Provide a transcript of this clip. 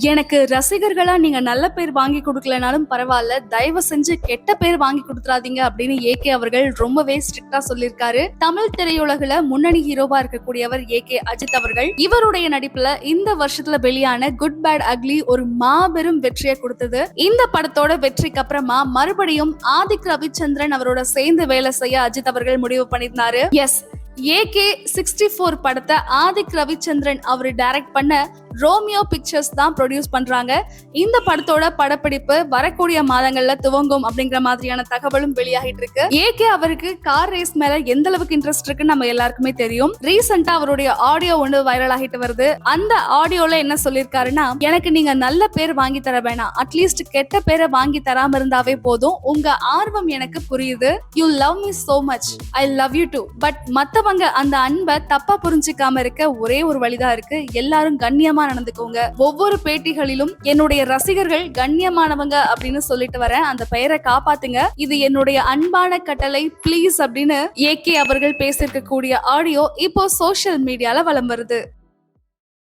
எனக்கு ரசிகர்களா நீங்க நல்ல பேர் வாங்கி கொடுக்கலனாலும் பரவாயில்ல. தயவு செஞ்சு கெட்ட பேர் வாங்கி கொடுத்துறாதீங்க அப்படின்னு ஏகே அவர்கள் ரொம்பவே ஸ்ட்ரிக்டா சொல்லியிருக்காரு. தமிழ் திரையுலகில் முன்னணி ஹீரோவா இருக்கக்கூடியவர் ஏகே அஜித் அவர்கள். இவருடைய நடிப்புல இந்த வருஷத்துல வெளியான குட் பேட் அக்லி ஒரு மாபெரும் வெற்றியை கொடுத்தது. இந்த படத்தோட வெற்றிக்கு அப்புறமா மறுபடியும் ஆதிக் ரவிச்சந்திரன் அவரோட சேர்ந்து வேலை செய்ய அஜித் அவர்கள் முடிவு பண்ணியிருந்தாரு. எஸ் ஏகே சிக்ஸ்டி ஃபோர் படத்தை ஆதிக் ரவிச்சந்திரன் அவர் டைரக்ட் பண்ண ரோமியோ பிக்சர்ஸ் தான் ப்ரொடியூஸ் பண்றாங்க. இந்த படத்தோட படப்பிடிப்பு வரக்கூடிய மாதங்கள்ல துவங்கும் அப்படிங்கிற மாதிரியான தகவலும் வெளியாகிட்டு இருக்கு. ஏகே அவருக்கு கார் ரேஸ் மேல எந்த அளவுக்கு இன்ட்ரெஸ்ட் இருக்குன்னு நம்ம எல்லாருக்குமே தெரியும். ரீசெண்டா அவருடைய ஆடியோ ஒன்று வைரல் ஆகிட்டு வருது. அந்த ஆடியோல என்ன சொல்லியிருக்காருன்னா எனக்கு நீங்க நல்ல பேர் வாங்கி தர வேணாம். அட்லீஸ்ட் கெட்ட பேரை வாங்கி தராம இருந்தாவே போதும். உங்க ஆர்வம் எனக்கு புரியுது. You love me so much I love you too but மத்தவங்க அந்த அன்பை தப்பா புரிஞ்சுக்காம இருக்க ஒரே ஒரு வழிதான் இருக்கு. எல்லாரும் கண்ணியமா நடந்துக்கோங்க. ஒவ்வொரு பேட்டிகளிலும் என்னுடைய ரசிகர்கள் கண்ணியமானவங்க அப்படின்னு சொல்லிட்டு வரேன் அந்த பெயரை காப்பாத்துங்க. இது என்னுடைய அன்பான கட்டளை ப்ளீஸ் அப்படின்னு ஏகே அவர்கள் பேசியிருக்கக்கூடிய ஆடியோ இப்போ சோசியல் மீடியால வலம் வருது.